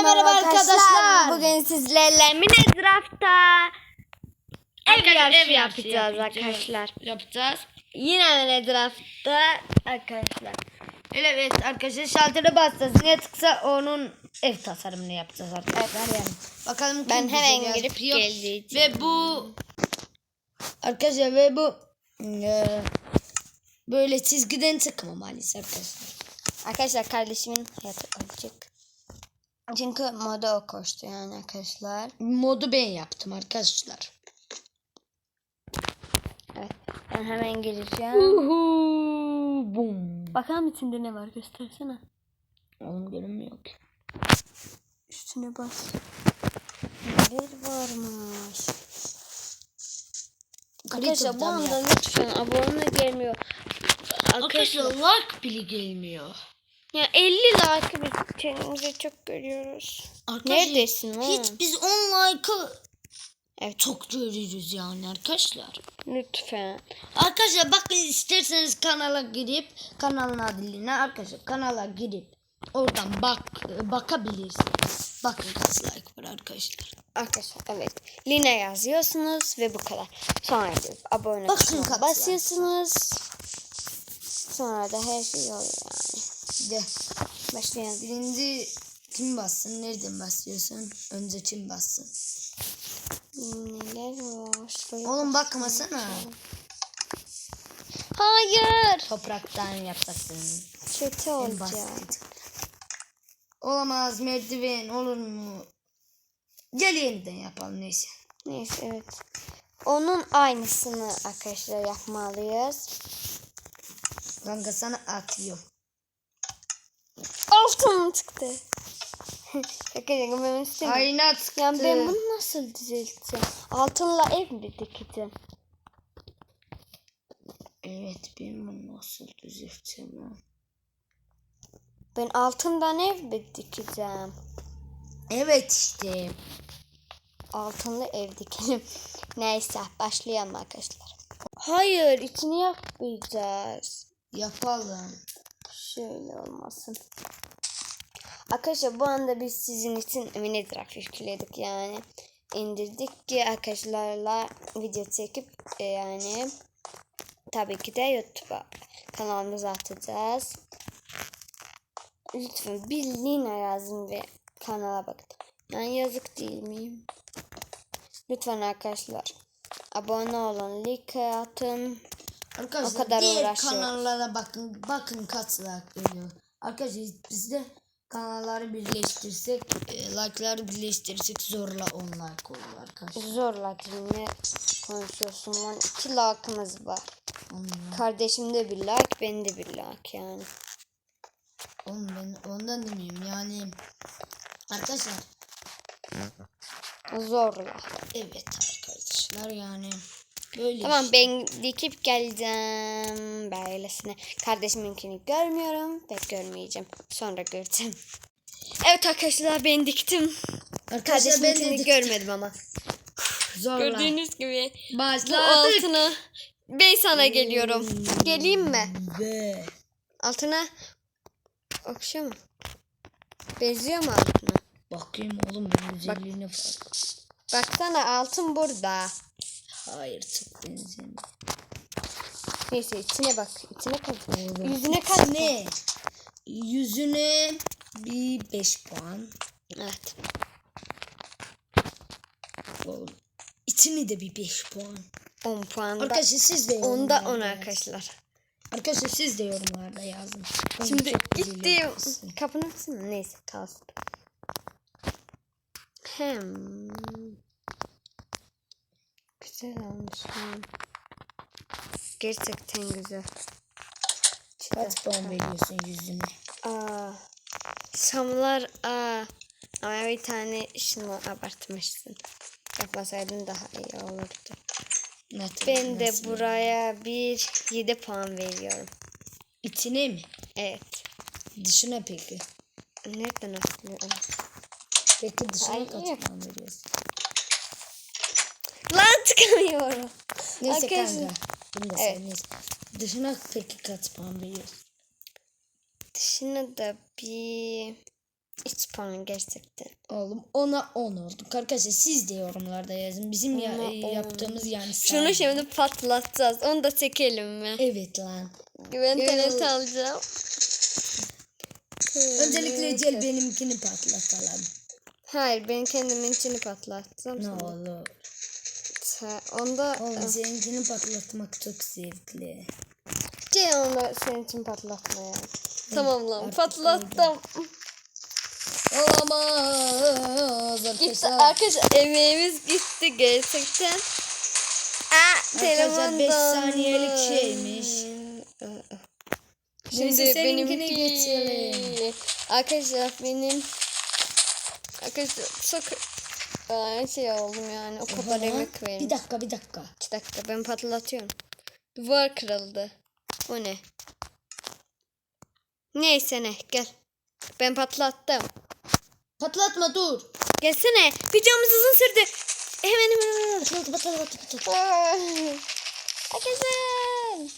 Herkese merhaba arkadaşlar. Bugün sizlerle Minecraft'ta ev, Arkadaşlar, ev ev yapacağız arkadaşlar. Yapacağız. Yine Minecraft'ta arkadaşlar. Evet arkadaşlar şaltere bastınız. Ne tıksa onun ev tasarımını yapacağız arkadaşlar yani. Bakalım Ben hemen girip geleceğim. Ve bu arkadaşlar ve bu e, böyle çizgiden çıkma maalesef arkadaşlar. Arkadaşlar kardeşimin hayatı olacak. Çünkü moda o koştu yani arkadaşlar. Modu ben yaptım arkadaşlar. Evet. Ben hemen geleceğim. Uhu, bum. Bakalım içinde ne var göstersene. Oğlum görünmüyor ki. Üstüne bas. Bir varmış. Arkadaşlar bu anda lütfen abone gelmiyor. Arkadaşlar like bile gelmiyor. Ya 50 like biz kendimize çok görüyoruz. Arkadaşlar, Neredesin oğlum? Hiç biz 10 like'ı Evet. çok görürüz yani arkadaşlar. Lütfen. Arkadaşlar bakın isterseniz kanala girip kanalın adıyla arkadaşlar kanala girip oradan bak bakabilirsiniz. Bakın kaç like var arkadaşlar. Arkadaşlar evet. Lina yazıyorsunuz ve bu kadar. Sonra abone Bakın basıyorsunuz. Sonra da her şey oluyor. De Başlayalım. birinci kim bassın? Nereden basıyorsun? Önce kim bassın? Neler var? Şuraya Oğlum bakmasana. Hayır. Topraktan yapacaksın. Kötü olacak. Olamaz merdiven olur mu? Gel yeniden yapalım neyse. Neyse evet. Onun aynısını arkadaşlar yapmalıyız. Kanka sana atıyorum. Altın çıktı. Arkadaşlar ben istemiyorum. Ayna çıktı. Yani ben bunu nasıl düzelteceğim? Altınla ev mi dikeceğim? Evet ben bunu nasıl düzelteceğim ya? Ben altından ev mi dikeceğim? Evet işte. Altınlı ev dikelim. Neyse başlayalım arkadaşlar. Hayır içini yapmayacağız. Yapalım. Şöyle olmasın. Arkadaşlar bu anda biz sizin için Minecraft yükledik yani. indirdik ki arkadaşlarla video çekip e, yani tabii ki de YouTube'a kanalımıza atacağız. Lütfen bir Lina yazın ve kanala bakın. Ben yazık değil miyim? Lütfen arkadaşlar abone olun, like atın. Arkadaşlar O kadar diğer uğraşıyoruz. kanallara bakın. Bakın kaç like geliyor. Arkadaşlar biz de kanalları birleştirsek, e, like'ları birleştirsek zorla 10 like olur arkadaşlar. Zorla ne konuşuyorsun lan? İki like'ımız var. Ondan, Kardeşimde bir like, bende bir like yani. oğlum ben ondan demeyeyim yani. Arkadaşlar Zorla. evet arkadaşlar yani. Böyle Tamam işte. ben dikip geleceğim böylesine. Kardeşiminkini görmüyorum ve görmeyeceğim. Sonra göreceğim. Evet arkadaşlar ben diktim. Arkadaşlar ben de görmedim ama. zorla. Gördüğünüz gibi Başladık. altına ben sana geliyorum. Geleyim mi? Ve Altına okşuyor mu? Benziyor mu altına? bakayım oğlum ben güzelliğine fark. Baksana altın burada. Hayır çok benzemiyor. Neyse içine bak. İçine kat. Yüzüne kat. Ne? Yüzüne bir 5 puan. Evet. Oğlum. İçini de bir 5 puan. 10 puan da. Arkadaşlar siz de Onda yorumlarda 10 yazın. arkadaşlar. Arkadaşlar siz de yorumlarda yazın. Şimdi güzel gittim. yapmışsın. Kapının. Neyse kalsın. Hem. Güzel olmuş. Gerçekten güzel. Kaç puan veriyorsun yüzüne? Aa. Samlar aa. Ama bir tane şunu abartmışsın. Yapmasaydın daha iyi olurdu. Nasıl- Ben de nasıl? buraya bir 7 puan veriyorum. İçine mi? Evet. Dışına peki? Nereden atlıyorum? Peki dışına Hayır. kaç puan veriyorsun? Çıkamıyorum. Neyse Arkadaşlar- kanka. Bunu da Evet. sen neyse. Dışına peki kaç puan veriyorsun? Dışına da bir Hiç puan gerçekten. Oğlum ona 10 olduk. Arkadaşlar siz de yorumlarda yazın. Bizim ya- on. yaptığımız yani Şunu şimdi patlatacağız. Onu da çekelim mi? Evet lan. Evet. TNT alacağım. Öncelikle Cel benimkini patlatalım. Hayır ben kendimin içini patlattım. Ne sana. olur. Sen- Onda Oğlum seninkini patlatmak çok zevkli. Gel onu senin için patlatma ya. Tamam lan artık patlattım. Olamaz Gitti arkadaşlar. arkadaşlar emeğimiz gitti gerçekten. Aa, telefon beş dondu. saniyelik şeymiş. Şimdi Neyse, benim seninkine geçelim. Arkadaşlar benim Arkadaşlar çok Aa, şey oldum yani o kadar Oha. emek vermiş. Bir dakika bir dakika. İki dakika ben patlatıyorum. Duvar kırıldı. O ne? Neyse ne gel. Ben patlattım. Patlatma dur. Gelsene. Videomuz uzun sürdü. Hemen hemen hemen. Patlat patlat patlat. patlat. Arkadaşlar.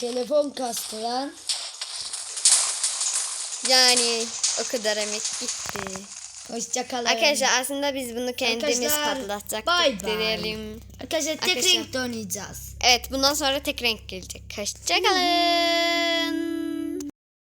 Telefon kastı lan. Yani o kadar emek gitti. Hoşçakalın. Arkadaşlar aslında biz bunu kendimiz Arkadaşlar, patlatacaktık bay bay. diyelim. Arkadaşlar tek Arkadaşlar. renkte oynayacağız. Evet bundan sonra tek renk gelecek. Hoşçakalın.